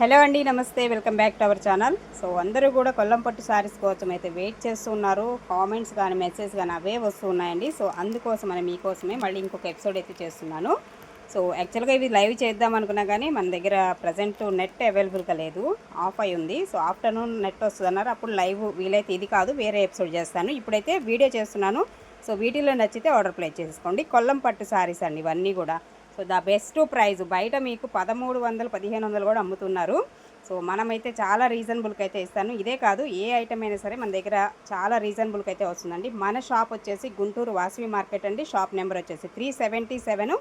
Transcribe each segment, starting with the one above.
Hello అండి నమస్తే. Welcome back to our channel. So అందరూ కూడా కొల్లం పట్టు శారీస్ కోసం అయితే వెయిట్ చేస్తున్నారు కామెంట్స్ కానీ మెసేజ్ కానీ అవే వస్తున్నాయండి సో అందుకోసం అని మీకోసమే మళ్ళీ ఇంకొక ఎపిసోడ్ అయితే చేస్తున్నాను. సో యాక్చువల్గా ఇవి లైవ్ చేద్దాం అనుకున్నా కానీ మన దగ్గర ప్రజెంట్ నెట్ అవైలబుల్గా లేదు. ఆఫ్ అయి ఉంది. సో ఆఫ్టర్నూన్ నెట్ వస్తుంది అన్నారు. అప్పుడు లైవ్ వీలైతే ఇది కాదు వేరే ఎపిసోడ్ చేస్తాను. ఇప్పుడైతే వీడియో చేస్తున్నాను. సో వీటిలో నచ్చితే ఆర్డర్ ప్లేస్ చేసుకోండి. కొల్లం పట్టు శారీస్ అండి ఇవన్నీ కూడా. So the best price. బయట మీకు పదమూడు వందలు పదిహేను వందలు కూడా అమ్ముతున్నారు. సో మనమైతే చాలా రీజనబుల్కి అయితే ఇస్తాను. ఇదే కాదు ఏ ఐటమ్ అయినా సరే మన దగ్గర చాలా రీజనబుల్కి అయితే వస్తుందండి. మన షాప్ వచ్చేసి గుంటూరు వాసవి మార్కెట్ అండి. షాప్ నెంబర్ వచ్చేసి త్రీ సెవెంటీ సెవెన్.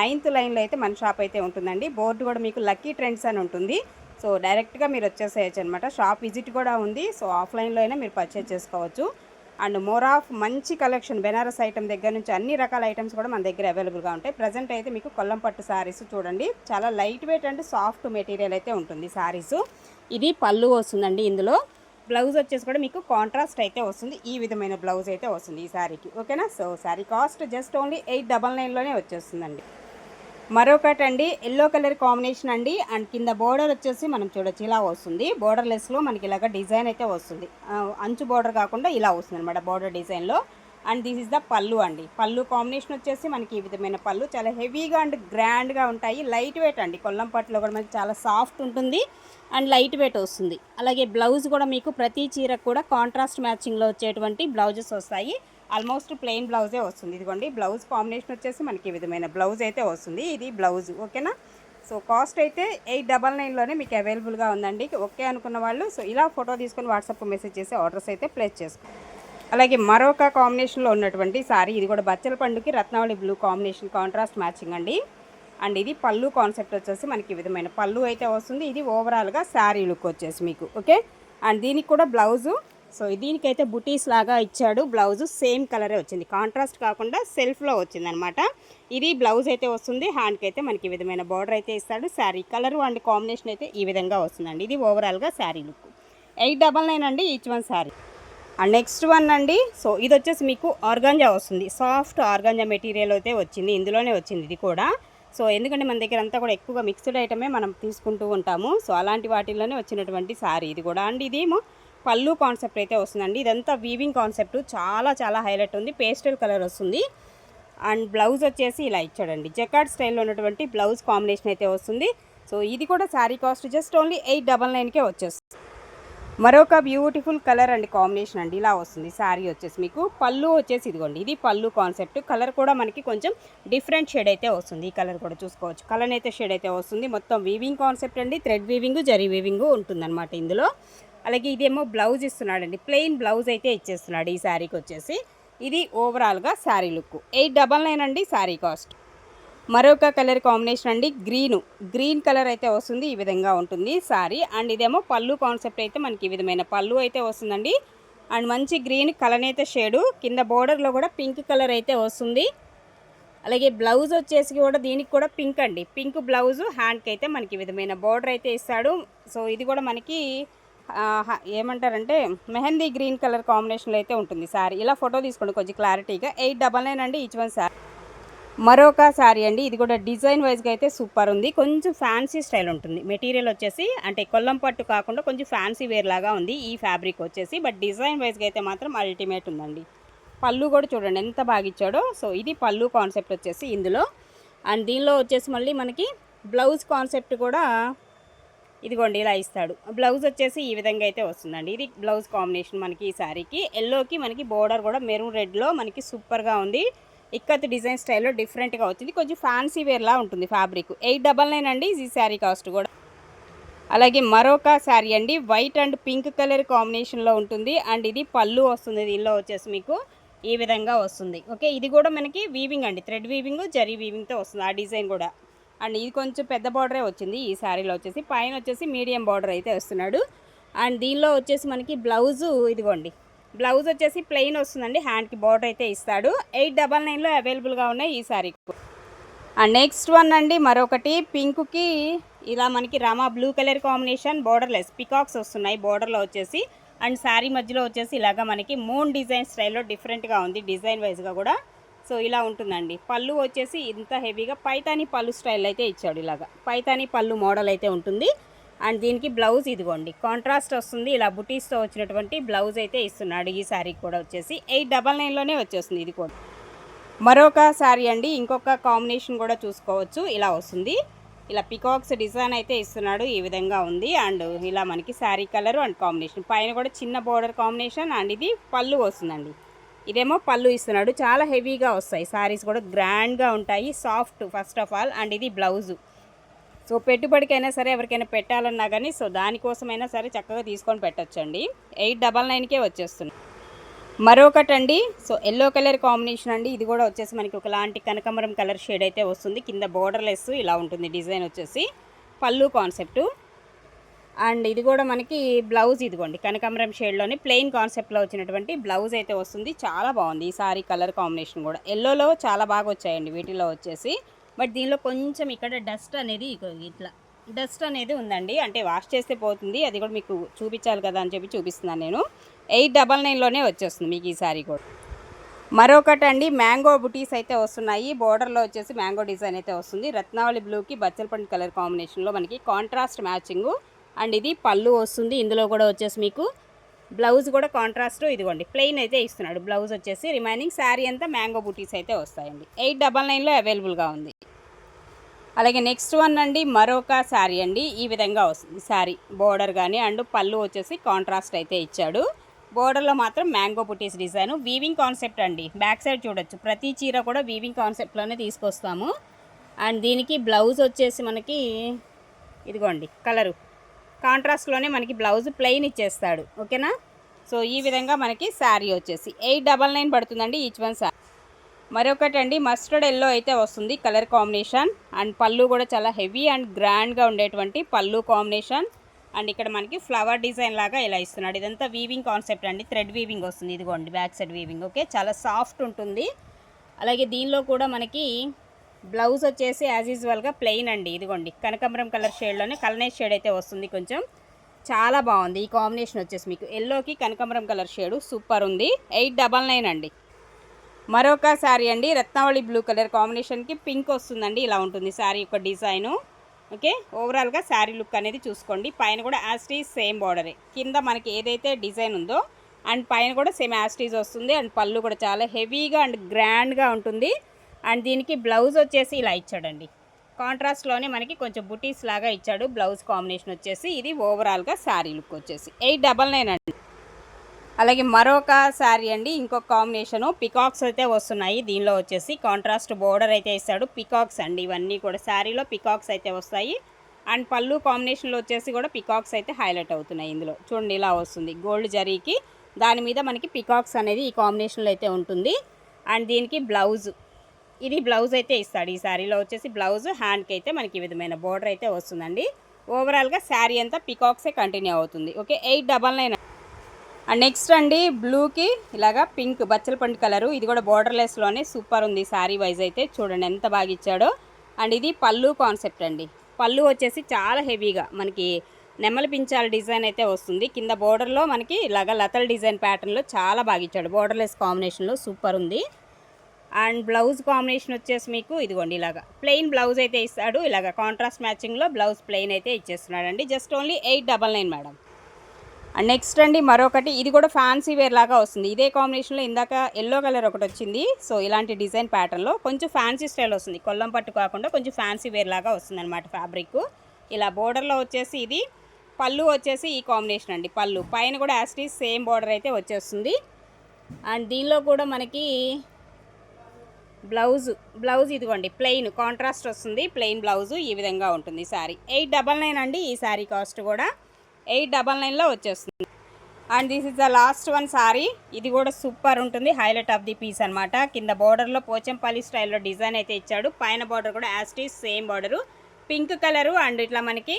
నైన్త్ లైన్లో అయితే మన షాప్ అయితే ఉంటుందండి. బోర్డు కూడా మీకు లక్కీ ట్రెండ్స్ అని ఉంటుంది. సో డైరెక్ట్గా మీరు వచ్చేసేయచ్చు అనమాట షాప్ విజిట్ కూడా ఉంది. సో ఆఫ్లైన్లో అయినా మీరు పర్చేజ్ చేసుకోవచ్చు. అండ్ మోర్ ఆఫ్ మంచి కలెక్షన్ బెనారస్ ఐటమ్ దగ్గర నుంచి అన్ని రకాల ఐటమ్స్ కూడా మన దగ్గర అవైలబుల్గా ఉంటాయి. ప్రజెంట్ అయితే మీకు కొల్లం పట్టు శారీస్ చూడండి. చాలా light weight and soft material అయితే ఉంటుంది శారీస్ ఇది పళ్ళు వస్తుందండి ఇందులో. బ్లౌజ్ వచ్చేసి కూడా మీకు కాంట్రాస్ట్ అయితే వస్తుంది. ఈ విధమైన బ్లౌజ్ అయితే వస్తుంది ఈ శారీకి ఓకేనా? So saree cost just only eight double నైన్లోనే వచ్చేస్తుందండి. మరొకటి అండి ఎల్లో కలర్ కాంబినేషన్ అండి. అండ్ కింద బోర్డర్ వచ్చేసి మనం చూడొచ్చు ఇలా వస్తుంది. బోర్డర్ లెస్లో మనకి ఇలాగ డిజైన్ అయితే వస్తుంది. అంచు బోర్డర్ కాకుండా ఇలా వస్తుంది అనమాట బోర్డర్ డిజైన్లో అండ్ దిస్ ఇస్ ద పళ్ళు అండి. పళ్ళు కాంబినేషన్ వచ్చేసి మనకి ఈ విధమైన పళ్ళు. చాలా హెవీగా అండ్ గ్రాండ్గా ఉంటాయి. లైట్ వెయిట్ అండి. కొల్లం పట్టులో కూడా మనకి చాలా సాఫ్ట్ ఉంటుంది. అండ్ లైట్ వెయిట్ వస్తుంది. అలాగే బ్లౌజ్ కూడా మీకు ప్రతి చీరకు కూడా కాంట్రాస్ట్ మ్యాచింగ్లో వచ్చేటువంటి బ్లౌజెస్ వస్తాయి. ఆల్మోస్ట్ ప్లెయిన్ బ్లౌజే వస్తుంది. ఇదిగోండి బ్లౌజ్ కాంబినేషన్ వచ్చేసి మనకి ఈ విధమైన బ్లౌజ్ అయితే వస్తుంది. ఇది బ్లౌజ్ ఓకేనా? సో కాస్ట్ అయితే ఎయిట్ డబల్ నైన్లోనే మీకు అవైలబుల్గా ఉందండి. ఓకే అనుకున్న వాళ్ళు సో ఇలా ఫోటో తీసుకొని వాట్సాప్ మెసేజ్ చేసి ఆర్డర్స్ అయితే ప్లేస్ చేసుకోండి. అలాగే మరొక కాంబినేషన్లో ఉన్నటువంటి సారీ ఇది కూడా బచ్చల పండుకి రత్నావళి బ్లూ కాంబినేషన్ కాంట్రాస్ట్ మ్యాచింగ్ అండి. అండ్ ఇది పళ్ళు కాన్సెప్ట్ వచ్చేసి మనకి ఈ విధమైన పళ్ళు అయితే వస్తుంది. ఇది ఓవరాల్గా శారీ లుక్ వచ్చేసి మీకు ఓకే? అండ్ దీనికి కూడా బ్లౌజు సో దీనికైతే బుటీస్ లాగా ఇచ్చాడు. బ్లౌజ్ సేమ్ కలరే వచ్చింది. కాంట్రాస్ట్ కాకుండా సెల్ఫ్లో వచ్చిందనమాట ఇది బ్లౌజ్ అయితే వస్తుంది. హ్యాండ్కి అయితే మనకి ఈ విధమైన బార్డర్ అయితే ఇస్తాడు. శారీ కలర్ అండ్ కాంబినేషన్ అయితే ఈ విధంగా వస్తుందండి. ఇది ఓవరాల్గా saree look. Eight double nine అండి each one saree. And next one అండి. సో ఇది వచ్చేసి మీకు ఆర్గాంజా వస్తుంది. సాఫ్ట్ ఆర్గాంజా మెటీరియల్ అయితే వచ్చింది. ఇందులోనే వచ్చింది ఇది కూడా. సో ఎందుకంటే మన దగ్గర అంతా కూడా ఎక్కువగా మిక్స్డ్ ఐటమే మనం తీసుకుంటూ ఉంటాము. సో అలాంటి వాటిల్లోనే వచ్చినటువంటి శారీ ఇది కూడా. అండి ఇదేమో పళ్ళు కాన్సెప్ట్ అయితే వస్తుందండి. ఇదంతా వీవింగ్ కాన్సెప్ట్ చాలా చాలా హైలైట్ ఉంది. పేస్టల్ కలర్ వస్తుంది. అండ్ బ్లౌజ్ వచ్చేసి ఇలా ఇచ్చాడండి. జకార్డ్ స్టైల్లో ఉన్నటువంటి బ్లౌజ్ కాంబినేషన్ అయితే వస్తుంది. సో ఇది కూడా saree cost just only eight double నైన్కే వచ్చేస్తుంది. మరొక బ్యూటిఫుల్ కలర్ అండి కాంబినేషన్ అండి. ఇలా వస్తుంది. శారీ వచ్చేసి మీకు. పళ్ళు వచ్చేసి ఇదిగోండి. ఇది పళ్ళు కాన్సెప్ట్ కలర్ కూడా మనకి కొంచెం డిఫరెంట్ షేడ్ అయితే వస్తుంది. ఈ కలర్ కూడా చూసుకోవచ్చు. కలర్ అయితే షేడ్ అయితే వస్తుంది. మొత్తం వీవింగ్ కాన్సెప్ట్ అండి. థ్రెడ్ వీవింగ్ జరీ వీవింగ్ ఉంటుందన్నమాట ఇందులో. అలాగే ఇదేమో బ్లౌజ్ ఇస్తున్నాడండి. ప్లెయిన్ బ్లౌజ్ అయితే ఇచ్చేస్తున్నాడు ఈ శారీకి వచ్చేసి. ఇది ఓవరాల్గా saree look. Eight double nine అండి శారీ కాస్ట్. మరొక కలర్ కాంబినేషన్ అండి గ్రీన్. గ్రీన్ కలర్ అయితే వస్తుంది ఈ విధంగా ఉంటుంది సారీ అండ్ ఇదేమో పళ్ళు కాన్సెప్ట్ అయితే మనకి ఈ విధమైన పళ్ళు అయితే వస్తుందండి. అండ్ మంచి గ్రీన్ కలర్ అయితే షేడు. కింద బోర్డర్లో కూడా పింక్ కలర్ అయితే వస్తుంది. అలాగే బ్లౌజ్ వచ్చేసి కూడా దీనికి కూడా పింక్ అండి. పింక్ బ్లౌజ్ హ్యాండ్కి అయితే మనకి ఈ విధమైన బోర్డర్ అయితే ఇస్తాడు. సో ఇది కూడా మనకి ఏమంటారంటే మెహందీ గ్రీన్ కలర్ కాంబినేషన్లో అయితే ఉంటుంది సారీ. ఇలా ఫోటో తీసుకోండి కొంచెం క్లారిటీగా. ఎయిట్ డబల్ నైన్ అండి ఈచ్ వన్ శారీ మరొక శారీ అండి ఇది కూడా డిజైన్ వైజ్గా అయితే సూపర్ ఉంది. కొంచెం ఫ్యాన్సీ స్టైల్ ఉంటుంది. మెటీరియల్ వచ్చేసి అంటే కొల్లం పట్టు కాకుండా కొంచెం ఫ్యాన్సీ వేర్ లాగా ఉంది ఈ ఫ్యాబ్రిక్ వచ్చేసి. బట్ డిజైన్ వైజ్గా అయితే మాత్రం అల్టిమేట్ ఉందండి. పళ్ళు కూడా చూడండి ఎంత బాగా ఇచ్చాడో. సో ఇది పళ్ళు కాన్సెప్ట్ వచ్చేసి ఇందులో. అండ్ దీనిలో వచ్చేసి మళ్ళీ మనకి బ్లౌజ్ కాన్సెప్ట్ కూడా ఇదిగోండి ఇలా ఇస్తాడు. బ్లౌజ్ వచ్చేసి ఈ విధంగా అయితే వస్తుందండి. ఇది బ్లౌజ్ కాంబినేషన్ మనకి ఈ శారీకి. ఎల్లోకి మనకి బోర్డర్ కూడా మెరూన్ రెడ్లో మనకి సూపర్గా ఉంది. ఇక్కత్ డిజైన్ స్టైల్లో డిఫరెంట్గా వచ్చింది. కొంచెం ఫ్యాన్సీ వేర్లా ఉంటుంది ఫ్యాబ్రిక్ ఎయిట్ డబల్ నైన్ అండి ఈ శారీ కాస్ట్ కూడా. అలాగే మరొక శారీ అండి. వైట్ అండ్ పింక్ కలర్ కాంబినేషన్లో ఉంటుంది. అండ్ ఇది పళ్ళు వస్తుంది. దీనిలో వచ్చేసి మీకు ఈ విధంగా వస్తుంది. ఓకే ఇది కూడా మనకి వీవింగ్ అండి. థ్రెడ్ వీవింగ్ జరీ వీవింగ్తో వస్తుంది. ఆ డిజైన్ కూడా. అండ్ ఇది కొంచెం పెద్ద బార్డరే వచ్చింది ఈ శారీలో వచ్చేసి. పైన వచ్చేసి మీడియం బార్డర్ అయితే వస్తున్నాడు. అండ్ దీనిలో వచ్చేసి మనకి బ్లౌజు ఇదిగోండి. బ్లౌజ్ వచ్చేసి ప్లెయిన్ వస్తుందండి. హ్యాండ్కి బార్డర్ అయితే ఇస్తాడు. ఎయిట్ డబల్ నైన్లో అవైలబుల్గా ఉన్నాయి ఈ శారీ. అండ్ నెక్స్ట్ వన్ అండి మరొకటి పింక్కి ఇలా మనకి Rama blue colour combination borderless peacocks వస్తున్నాయి బోర్డర్లో వచ్చేసి. అండ్ శారీ మధ్యలో వచ్చేసి ఇలాగా మనకి మూన్ డిజైన్ స్టైల్లో డిఫరెంట్గా ఉంది డిజైన్ వైజ్గా కూడా. సో ఇలా ఉంటుందండి. పళ్ళు వచ్చేసి ఇంత హెవీగా పైతాని పళ్ళు స్టైల్ అయితే ఇచ్చాడు ఇలాగా. పైతాని పళ్ళు మోడల్ అయితే ఉంటుంది. అండ్ దీనికి బ్లౌజ్ ఇదిగోండి. కాంట్రాస్ట్ వస్తుంది. ఇలా బుటీస్తో వచ్చినటువంటి బ్లౌజ్ అయితే ఇస్తున్నాడు. ఈ శారీ కూడా వచ్చేసి ఎయిట్ డబల్ నైన్లోనే వచ్చేస్తుంది ఇది కూడా. మరొక శారీ అండి. ఇంకొక కాంబినేషన్ కూడా చూసుకోవచ్చు. ఇలా వస్తుంది. ఇలా పికాక్స్ డిజైన్ అయితే ఇస్తున్నాడు. ఈ విధంగా ఉంది. అండ్ ఇలా మనకి శారీ కలర్ అండ్ కాంబినేషన్. పైన కూడా చిన్న బోర్డర్ కాంబినేషన్ అండ్ ఇది పళ్ళు వస్తుందండి. ఇదేమో పళ్ళు ఇస్తున్నాడు. చాలా హెవీగా వస్తాయి. సారీస్ కూడా గ్రాండ్గా ఉంటాయి. Soft first of all. And ఇది బ్లౌజు. సో పెట్టుబడికైనా సరే ఎవరికైనా పెట్టాలన్నా కానీ సో దానికోసమైనా సరే చక్కగా తీసుకొని పెట్టచ్చండి. ఎయిట్ డబల్ నైన్కే వచ్చేస్తుంది. మరొకటి అండి సో ఎల్లో కలర్ కాంబినేషన్ అండి. ఇది కూడా వచ్చేసి మనకి ఒకలాంటి కనకమరం కలర్ షేడ్ అయితే వస్తుంది. కింద బోర్డర్లెస్ ఇలా ఉంటుంది డిజైన్ వచ్చేసి. పళ్ళు కాన్సెప్టు. అండ్ ఇది కూడా మనకి బ్లౌజ్ ఇదిగోండి కనకాంబరం షేడ్లోనే ప్లెయిన్ కాన్సెప్ట్లో వచ్చినటువంటి బ్లౌజ్ అయితే వస్తుంది. చాలా బాగుంది. ఈ సారీ కలర్ కాంబినేషన్ కూడా. ఎల్లోలో చాలా బాగా వచ్చాయండి వీటిలో వచ్చేసి. బట్ దీనిలో కొంచెం ఇక్కడ డస్ట్ అనేది ఇట్లా డస్ట్ అనేది ఉందండి. అంటే వాష్ చేస్తే పోతుంది. అది కూడా మీకు చూపించాలి కదా అని చెప్పి చూపిస్తున్నాను నేను. ఎయిట్ డబల్ నైన్లోనే వచ్చేస్తుంది మీకు ఈ సారీ కూడా. మరొకటి అండి మ్యాంగో బుటీస్ అయితే వస్తున్నాయి. బోర్డర్లో వచ్చేసి మ్యాంగో డిజైన్ అయితే వస్తుంది. రత్నావళి బ్లూకి బచ్చలపండు కలర్ కాంబినేషన్లో మనకి కాంట్రాస్ట్ మ్యాచింగు అండ్ ఇది పళ్ళు వస్తుంది. ఇందులో కూడా వచ్చేసి మీకు బ్లౌజ్ కూడా కాంట్రాస్ట్ ఇదిగోండి. ప్లెయిన్ అయితే ఇస్తున్నాడు. బ్లౌజ్ వచ్చేసి రిమైనింగ్ శారీ అంతా మ్యాంగో బుటీస్ అయితే వస్తాయండి. ఎయిట్ డబల్ నైన్లో అవైలబుల్గా ఉంది. అలాగే నెక్స్ట్ వన్ అండి మరొక శారీ అండి. ఈ విధంగా వస్తుంది శారీ బోర్డర్ కానీ అండ్ పళ్ళు వచ్చేసి కాంట్రాస్ట్ అయితే ఇచ్చాడు. బోర్డర్లో మాత్రం mango buttis design weaving concept అండి. బ్యాక్ సైడ్ చూడొచ్చు. ప్రతి చీర కూడా వీవింగ్ కాన్సెప్ట్లోనే తీసుకొస్తాము. అండ్ దీనికి బ్లౌజ్ వచ్చేసి మనకి ఇదిగోండి కలరు కాంట్రాస్ట్లోనే మనకి బ్లౌజ్ ప్లెయిన్ ఇచ్చేస్తాడు. ఓకేనా? సో ఈ విధంగా మనకి శారీ వచ్చేసి. ఎయిట్ డబల్ నైన్ పడుతుందండి ఈచ్ వన్ శారీ. మరొకటి అండి మస్టర్డ్ ఎల్లో అయితే వస్తుంది కలర్ కాంబినేషన్. అండ్ పళ్ళు కూడా చాలా హెవీ అండ్ గ్రాండ్గా ఉండేటువంటి పళ్ళు కాంబినేషన్. అండ్ ఇక్కడ మనకి ఫ్లవర్ డిజైన్ లాగా ఇలా ఇస్తున్నాడు. ఇదంతా వీవింగ్ కాన్సెప్ట్ అండి. థ్రెడ్ వీవింగ్ వస్తుంది. ఇదిగోండి బ్యాక్ సైడ్ వీవింగ్ ఓకే? చాలా సాఫ్ట్ ఉంటుంది. అలాగే దీనిలో కూడా మనకి బ్లౌజ్ వచ్చేసి యాజ్ యూజువల్గా ప్లెయిన్ అండి ఇదిగోండి. కనకాంబరం కలర్ షేడ్లోనే కలనైజ్ షేడ్ అయితే వస్తుంది కొంచెం. చాలా బాగుంది ఈ కాంబినేషన్ వచ్చేసి మీకు. ఎల్లోకి కనకాంబరం కలర్ షేడు సూపర్ ఉంది. ఎయిట్ డబల్ నైన్ అండి. మరొక శారీ అండి రత్నావళి బ్లూ కలర్ కాంబినేషన్కి పింక్ వస్తుందండి. ఇలా ఉంటుంది శారీ యొక్క డిజైను ఓకే ఓవరాల్గా శారీ లుక్ అనేది చూసుకోండి. పైన కూడా యాస్టీజ్ సేమ్ బార్డరే కింద మనకి ఏదైతే డిజైన్ ఉందో అండ్ పైన కూడా సేమ్ యాస్టీజ్ వస్తుంది. అండ్ పళ్ళు కూడా చాలా హెవీగా అండ్ గ్రాండ్గా ఉంటుంది. అండ్ దీనికి బ్లౌజ్ వచ్చేసి ఇలా ఇచ్చాడండి. కాంట్రాస్ట్లోనే మనకి కొంచెం బుటీస్ లాగా ఇచ్చాడు. బ్లౌజ్ కాంబినేషన్ వచ్చేసి ఇది ఓవరాల్గా శారీ లుక్ వచ్చేసి. ఎయిట్ డబల్ నైన్ అండి. అలాగే మరొక శారీ అండి. ఇంకొక కాంబినేషను పికాక్స్ అయితే వస్తున్నాయి. దీనిలో వచ్చేసి కాంట్రాస్ట్ బోర్డర్ అయితే ఇస్తాడు. పికాక్స్ అండి. ఇవన్నీ కూడా శారీలో పికాక్స్ అయితే వస్తాయి. అండ్ పళ్ళు కాంబినేషన్లో వచ్చేసి కూడా పికాక్స్ అయితే హైలైట్ అవుతున్నాయి ఇందులో. చూడండి ఇలా వస్తుంది. గోల్డ్ జరీకి దాని మీద మనకి పికాక్స్ అనేది ఈ కాంబినేషన్లో అయితే ఉంటుంది. అండ్ దీనికి బ్లౌజ్ ఇది బ్లౌజ్ అయితే ఇస్తాడు. ఈ శారీలో వచ్చేసి బ్లౌజ్ హ్యాండ్కి అయితే మనకి ఈ విధమైన బోర్డర్ అయితే వస్తుందండి. ఓవరాల్గా శారీ అంతా పికాక్సే కంటిన్యూ అవుతుంది. Okay eight double nine. And next అండి బ్లూకి ఇలాగా పింక్ బచ్చల పండు కలరు. ఇది కూడా బోర్డర్లెస్లోనే సూపర్ ఉంది శారీ వైజ్ అయితే. చూడండి ఎంత బాగా ఇచ్చాడో. అండ్ ఇది పళ్ళు కాన్సెప్ట్ అండి. పళ్ళు వచ్చేసి చాలా హెవీగా మనకి నెమ్మలి పించాల డిజైన్ అయితే వస్తుంది. కింద బోర్డర్లో మనకి ఇలాగ లతల డిజైన్ ప్యాటర్న్లో చాలా బాగా ఇచ్చాడు. బోర్డర్లెస్ కాంబినేషన్లో సూపర్ ఉంది. అండ్ బ్లౌజ్ కాంబినేషన్ వచ్చేసి మీకు ఇదిగోండి ఇలాగా. ప్లెయిన్ బ్లౌజ్ అయితే ఇస్తాడు. ఇలాగ కాంట్రాస్ట్ మ్యాచింగ్లో బ్లౌజ్ ప్లెయిన్ అయితే ఇచ్చేస్తున్నాడు అండి just only eight double nine madam. And next అండి మరొకటి. ఇది కూడా ఫ్యాన్సీ వేర్ లాగా వస్తుంది. ఇదే కాంబినేషన్లో ఇందాక ఎల్లో కలర్ ఒకటి వచ్చింది. సో ఇలాంటి డిజైన్ ప్యాటర్న్లో కొంచెం ఫ్యాన్సీ స్టైల్ వస్తుంది. కొల్లం పట్టు కాకుండా కొంచెం ఫ్యాన్సీ వేర్ లాగా వస్తుంది అనమాట ఫ్యాబ్రిక్. ఇలా బోర్డర్లో వచ్చేసి ఇది పళ్ళు వచ్చేసి ఈ కాంబినేషన్ అండి. పళ్ళు. పైన కూడా యాస్టీస్ సేమ్ బోర్డర్ అయితే వచ్చేస్తుంది. అండ్ దీనిలో కూడా మనకి బ్లౌజ్ బ్లౌజ్ ఇదిగోండి ప్లెయిన్ కాంట్రాస్ట్ వస్తుంది ప్లెయిన్ బ్లౌజు ఈ విధంగా ఉంటుంది శారీ ఎయిట్ డబల్ నైన్ అండి ఈ శారీ కాస్ట్ కూడా. ఎయిట్ డబల్ నైన్లో వచ్చేస్తుంది. And this is the last one sari. ఇది కూడా సూపర్ ఉంటుంది హైలైట్ ఆఫ్ ది పీస్ అనమాట కింద బార్డర్లో పోచంపల్లి స్టైల్లో డిజైన్ అయితే ఇచ్చాడు. పైన బార్డర్ కూడా as it is same border. Pink colour and ఇట్లా మనకి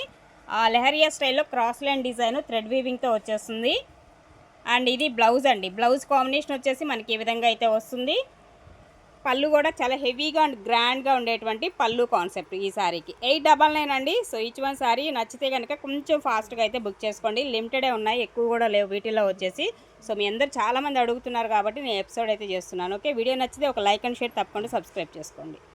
లెహరియా స్టైల్లో క్రాస్ లైన్ డిజైన్ థ్రెడ్ వీవింగ్తో వచ్చేస్తుంది. అండ్ ఇది బ్లౌజ్ అండి. బ్లౌజ్ కాంబినేషన్ వచ్చేసి మనకి ఈ విధంగా అయితే వస్తుంది. పళ్ళు కూడా చాలా హెవీగా అండ్ గ్రాండ్గా ఉండేటువంటి పళ్ళు కాన్సెప్ట్ ఈ సారీకి. ఎయిట్ డబల్ నైన్ అండి. సో ఈచ్ వన్ సారీ నచ్చితే కనుక కొంచెం ఫాస్ట్గా అయితే బుక్ చేసుకోండి. లిమిటెడే ఉన్నాయి. ఎక్కువ కూడా లేవు. వీటిలో వచ్చేసి. సో మీ అందరు చాలామంది అడుగుతున్నారు కాబట్టి నేను ఎపిసోడ్ అయితే చేస్తున్నాను. ఓకే? వీడియో నచ్చితే ఒక లైక్ అండ్ షేర్ తప్పకుండా సబ్స్క్రైబ్ చేసుకోండి.